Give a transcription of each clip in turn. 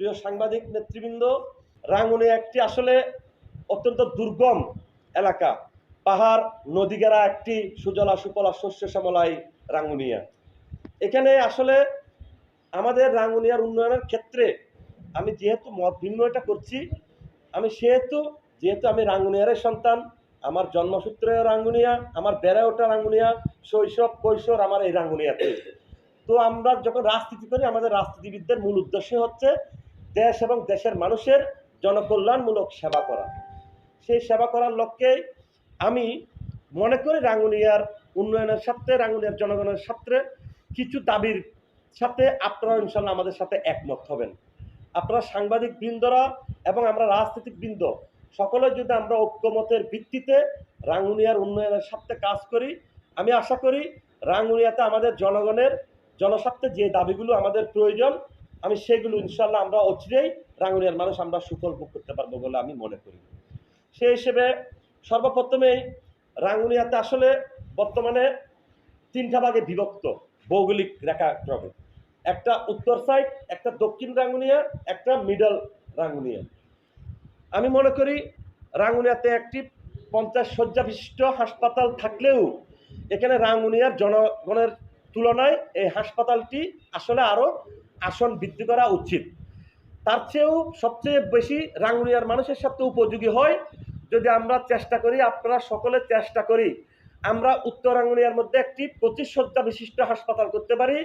প্রিয় সাংবাদিক, নেতৃবৃন্দ রাঙ্গুনিয়া একটি আসলে অত্যন্ত দুর্গম এলাকা। পাহাড়, নদীগেরা একটি সুজলা সুফলা শস্য শ্যামলাই রাঙ্গুনিয়া। এখানে আসলে আমাদের রাঙ্গুনিয়ার উন্নয়নের ক্ষেত্রে আমি যেহেতু মত এটা করছি, আমি সেহেতু, যেহেতু আমি রাঙ্গুনিয়ারের সন্তান, আমার জন্মসূত্রে রাঙ্গুনিয়া, আমার বেড়ে ওঠা রাঙ্গুনিয়া, শৈশব, কৈশোর আমার এই রাঙ্গুনিয়াতে। তো আমরা যখন রাজনীতি করি, আমাদের রাজনীতিবিদদের মূল উদ্দেশ্য হচ্ছে দেশ এবং দেশের মানুষের জনকল্যাণমূলক সেবা করা। সেই সেবা করার লক্ষ্যেই আমি মনে করি রাঙ্গুনিয়ার উন্নয়নের স্বার্থে, রাঙ্গুনিয়ার জনগণের স্বার্থে কিছু দাবির সাথে আপনারা ইনশাল্লাহ আমাদের সাথে একমত হবেন। আপনারা সাংবাদিক বৃন্দরা এবং আমরা রাজনৈতিক বৃন্দ সকলে যদি আমরা ঐক্যমতের ভিত্তিতে রাঙ্গুনিয়ার উন্নয়নের স্বার্থে কাজ করি, আমি আশা করি রাঙ্গুনিয়াতে আমাদের জনগণের জনস্বার্থে যে দাবিগুলো আমাদের প্রয়োজন আমি সেগুলো ইনশাল্লাহ আমরা অচিরেই রাঙ্গুনিয়ার মানুষ আমরা সুফল ভোগ করতে পারব বলে আমি মনে করি। সেই হিসেবে সর্বপ্রথমেই রাঙ্গুনিয়াতে আসলে বর্তমানে তিনটা ভাগে বিভক্ত ভৌগোলিক রেখা রেখাক্রমে। একটা উত্তর সাইড একটা দক্ষিণ রাঙ্গুনিয়া, একটা মিডল রাঙ্গুনিয়া। আমি মনে করি রাঙ্গুনিয়াতে একটি পঞ্চাশ শয্যা বিশিষ্ট হাসপাতাল থাকলেও এখানে রাঙ্গুনিয়ার জনগণের তুলনায় এই হাসপাতালটি আসলে আরও আসন বৃদ্ধি করা উচিত। তার চেয়েও সবচেয়ে বেশি রাঙ্গুনিয়ার মানুষের সাথে উপযোগী হয় যদি আমরা চেষ্টা করি, আপনারা সকলে চেষ্টা করি, আমরা উত্তর আঙ্গুনিয়ার মধ্যে একটি শয্যা বিশিষ্ট হাসপাতাল করতে পারি।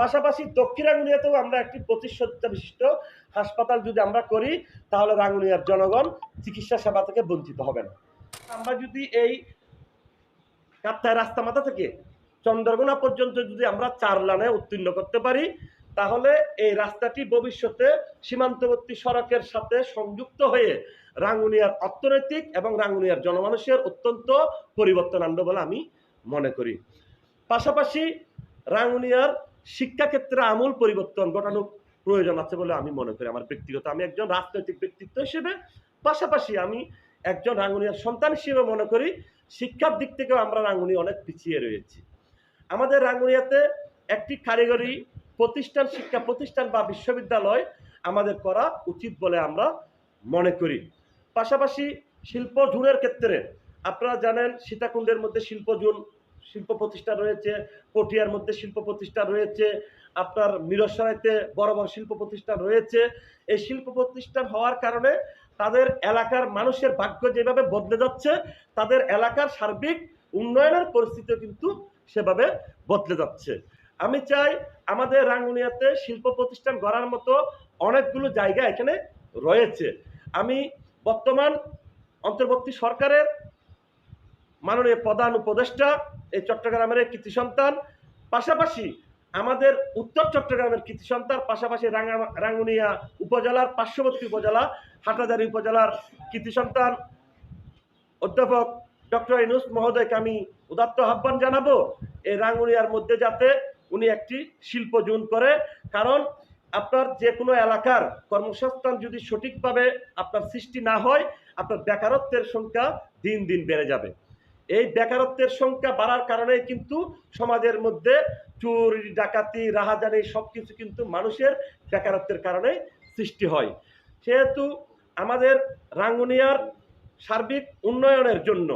পাশাপাশি দক্ষিণ আঙ্গুনিয়াতেও আমরা একটি শয্যা বিশিষ্ট হাসপাতাল যদি আমরা করি, তাহলে রাঙ্গুনিয়ার জনগণ চিকিৎসা সেবা থেকে বঞ্চিত হবে না আমরা যদি এই কাপ্তায় রাস্তা মাথা থেকে চন্দ্রগোনা পর্যন্ত যদি আমরা চার লানে উত্তীর্ণ করতে পারি তাহলে এই রাস্তাটি ভবিষ্যতে সীমান্তবর্তী সড়কের সাথে সংযুক্ত হয়ে রাঙ্গুনিয়ার অর্থনৈতিক এবং রাঙ্গুনিয়ার জনমানুষের অত্যন্ত পরিবর্তন আনবে বলে আমি মনে করি। পাশাপাশি রাঙ্গুনিয়ার শিক্ষাক্ষেত্রে আমূল পরিবর্তন ঘটানো প্রয়োজন আছে বলে আমি মনে করি। আমার ব্যক্তিগত, আমি একজন রাজনৈতিক ব্যক্তিত্ব হিসেবে। পাশাপাশি আমি একজন রাঙ্গুনিয়ার সন্তান হিসেবে মনে করি, শিক্ষার দিক থেকেও আমরা রাঙ্গুনি অনেক পিছিয়ে রয়েছি। আমাদের রাঙ্গুনিয়াতে একটি কারিগরি প্রতিষ্ঠান, শিক্ষা প্রতিষ্ঠান বা বিশ্ববিদ্যালয় আমাদের করা উচিত বলে আমরা মনে করি। পাশাপাশি শিল্প জুনের ক্ষেত্রে আপনারা জানেন সীতাকুণ্ডের মধ্যে শিল্প জুন, শিল্প প্রতিষ্ঠান রয়েছে পটিয়ার মধ্যে শিল্প প্রতিষ্ঠান রয়েছে, আপনার মিরসরাইতে বড় বড় শিল্প প্রতিষ্ঠান রয়েছে। এই শিল্প প্রতিষ্ঠান হওয়ার কারণে তাদের এলাকার মানুষের ভাগ্য যেভাবে বদলে যাচ্ছে, তাদের এলাকার সার্বিক উন্নয়নের পরিস্থিতিও কিন্তু সেভাবে বদলে যাচ্ছে। আমি চাই আমাদের রাঙ্গুনিয়াতে শিল্প প্রতিষ্ঠান গড়ার মতো অনেকগুলো জায়গা এখানে রয়েছে। আমি বর্তমান অন্তর্বর্তী সরকারের মাননীয় প্রধান উপদেষ্টা, এই চট্টগ্রামের কৃতি সন্তান, পাশাপাশি আমাদের উত্তর চট্টগ্রামের কৃতি সন্তান, পাশাপাশি রাঙ্গা রাঙ্গুনিয়া উপজেলার, পার্শ্ববর্তী উপজেলা হাটাজারি উপজেলার কৃতি সন্তান, অধ্যাপক ডক্টর ইনুস মহোদয়কে আমি উদাত্ত আহ্বান জানাব, এই রাঙ্গুনিয়ার মধ্যে যাতে উনি একটি শিল্প জোন করে। কারণ আপনার যে কোনো এলাকার কর্মসংস্থান যদি সঠিকভাবে আপনার সৃষ্টি না হয়, আপনার বেকারত্বের সংখ্যা দিন দিন বেড়ে যাবে। এই বেকারত্বের সংখ্যা বাড়ার কারণে কিন্তু সমাজের মধ্যে চুরি, ডাকাতি, রাহাজানি সব কিছু কিন্তু মানুষের বেকারত্বের কারণে সৃষ্টি হয়। সেহেতু আমাদের রাঙ্গুনিয়ার সার্বিক উন্নয়নের জন্য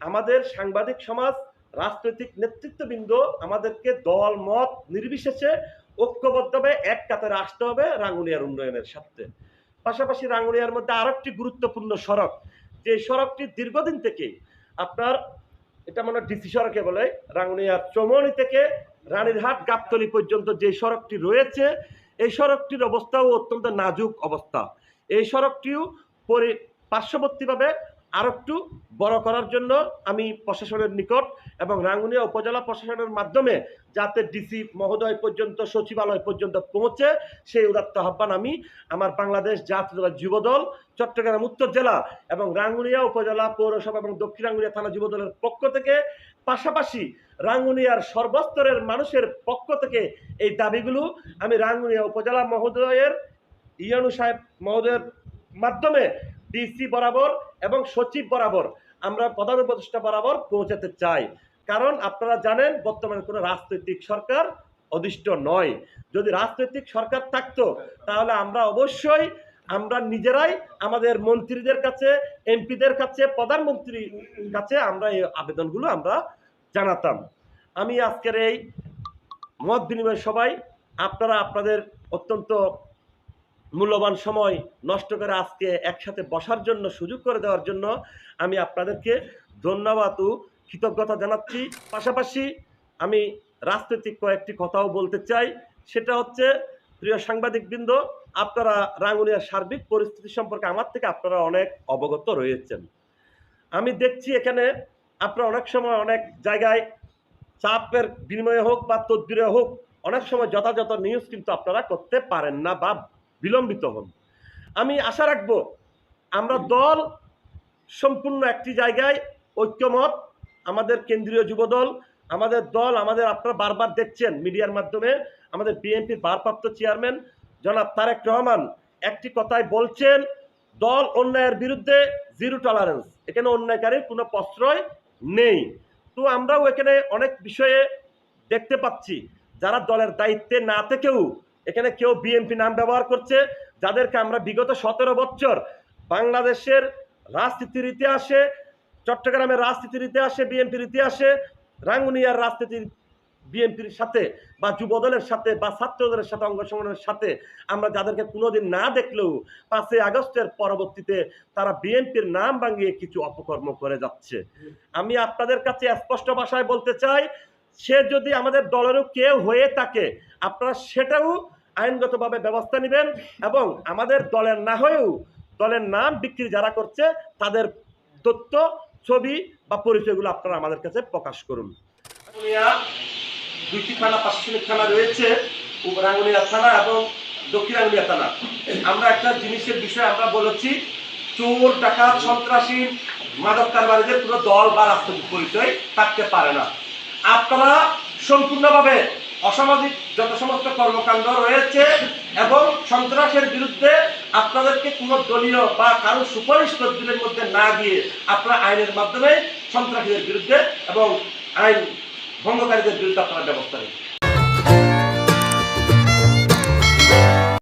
আমাদের সাংবাদিক সমাজ রাজনৈতিক নেতৃত্ববৃন্দ আমাদেরকে দল মত নির্বিশেষে ঐক্যবদ্ধভাবে এক কাতারে আসতে হবে রাঙ্গুনিয়ার উন্নয়নের স্বার্থে। পাশাপাশি রাঙ্গুনিয়ার মধ্যে আরেকটি গুরুত্বপূর্ণ সড়ক, যে সড়কটি দীর্ঘদিন থেকেই আপনার, এটা মনে ডিসি সড়কে বলে, রাঙ্গুনিয়ার চৌমনি থেকে রানীরহাট গাবতলি পর্যন্ত যে সড়কটি রয়েছে, এই সড়কটির অবস্থাও অত্যন্ত নাজুক অবস্থা। এই সড়কটিও পরি, পার্শ্ববর্তীভাবে আরও একটু বড় করার জন্য আমি প্রশাসনের নিকট এবং রাঙ্গুনিয়া উপজেলা প্রশাসনের মাধ্যমে যাতে ডিসি মহোদয় পর্যন্ত, সচিবালয় পর্যন্ত পৌঁছে সেই উদাত্ত আহ্বান আমি আমার বাংলাদেশ জাতীয় যুবদল চট্টগ্রাম উত্তর জেলা এবং রাঙ্গুনিয়া উপজেলা পৌরসভা এবং দক্ষিণ রাঙ্গুনিয়া থানা যুবদলের পক্ষ থেকে পাশাপাশি রাঙ্গুনিয়ার সর্বস্তরের মানুষের পক্ষ থেকে এই দাবিগুলো আমি রাঙ্গুনিয়া উপজেলা মহোদয়ের, ইয়ানু সাহেব মহোদয়ের মাধ্যমে ডিসি বরাবর এবং সচিব বরাবর আমরা প্রধান উপদেষ্টা বরাবর পৌঁছাতে চাই। কারণ আপনারা জানেন, বর্তমানে কোনো রাজনৈতিক সরকার অদিষ্ট নয়। যদি রাজনৈতিক সরকার থাকতো, তাহলে আমরা অবশ্যই আমরা নিজেরাই আমাদের মন্ত্রীদের কাছে, এমপিদের কাছে প্রধানমন্ত্রীর কাছে আমরা এই আবেদনগুলো আমরা জানাতাম। আমি আজকের এই মত বিনিময় সবাই আপনারা আপনাদের অত্যন্ত মূল্যবান সময় নষ্ট করে আজকে একসাথে বসার জন্য, সুযোগ করে দেওয়ার জন্য আমি আপনাদেরকে ধন্যবাদ ও কৃতজ্ঞতা জানাচ্ছি। পাশাপাশি আমি রাজনৈতিক কয়েকটি কথাও বলতে চাই। সেটা হচ্ছে, প্রিয় সাংবাদিকবৃন্দ, আপনারা রাঙ্গুনিয়ার সার্বিক পরিস্থিতি সম্পর্কে আমার থেকে আপনারা অনেক অবগত রয়েছেন। আমি দেখছি এখানে আপনারা অনেক সময় অনেক জায়গায় চাপের বিনিময়ে হোক বা তদবিরে হোক, অনেক সময় যথাযথ নিউজ কিন্তু আপনারা করতে পারেন না বা বিলম্বিত হন। আমি আশা রাখব, আমরা দল সম্পূর্ণ একটি জায়গায় ঐক্যমত, আমাদের কেন্দ্রীয় যুবদল, আমাদের দল, আমাদের আপনারা বারবার দেখছেন মিডিয়ার মাধ্যমে, আমাদের বিএনপির ভারপ্রাপ্ত চেয়ারম্যান জনাব তারেক রহমান একটি কথায় বলছেন, দল অন্যায়ের বিরুদ্ধে জিরো টলারেন্স এখানে অন্যায়কারীর কোনো প্রশ্রয় নেই। তো আমরাও এখানে অনেক বিষয়ে দেখতে পাচ্ছি, যারা দলের দায়িত্বে না থেকেও এখানে কেউ বিএনপি নাম ব্যবহার করছে, যাদেরকে আমরা বিগত সতেরো বছর বাংলাদেশের রাজনীতির ইতিহাসে, চট্টগ্রামের রাজনীতির ইতিহাসে বিএনপির ইতিহাসে, রাঙ্গুনিয়ার রাজনীতির বিএনপির সাথে বা যুবদলের সাথে বা ছাত্রদলের সাথে অঙ্গ সংগঠনের সাথে আমরা যাদেরকে কোনোদিন না দেখলেও পাঁচই আগস্টের পরবর্তীতে তারা বিএনপির নাম ভাঙিয়ে কিছু অপকর্ম করে যাচ্ছে। আমি আপনাদের কাছে স্পষ্ট ভাষায় বলতে চাই সে যদি আমাদের দলেরও কেউ হয়ে থাকে, আপনারা সেটাও আইনগতভাবে ব্যবস্থা নেবেন এবং আমাদের দলের না হয়েও দলের নাম বিক্রি যারা করছে, তাদের তথ্য, ছবি বা পরিচয়গুলো আপনারা আমাদের কাছে প্রকাশ করুন। দুইটি থানা প্রশাসনিক থানা রয়েছে রাঙ্গুনিয়া থানা এবং দক্ষিণ রাঙ্গুনিয়া থানা। আমরা একটা জিনিসের বিষয়ে আমরা বলেছি, চোর, ডাকাত, সন্ত্রাসী, মাদক কারবারিদের কোনো দল বা রাষ্ট্রীয় পরিচয় থাকতে পারে না। আপনারা সম্পূর্ণভাবে অসামাজিক যত সমস্ত কর্মকাণ্ড রয়েছে এবং সন্ত্রাসের বিরুদ্ধে আপনাদেরকে কোনো দলীয় বা কারও সুপারিশ তদবিরের মধ্যে না গিয়ে আপনারা আইনের মাধ্যমে সন্ত্রাসীদের বিরুদ্ধে এবং আইন ভঙ্গকারীদের বিরুদ্ধে আপনারা ব্যবস্থা নেন।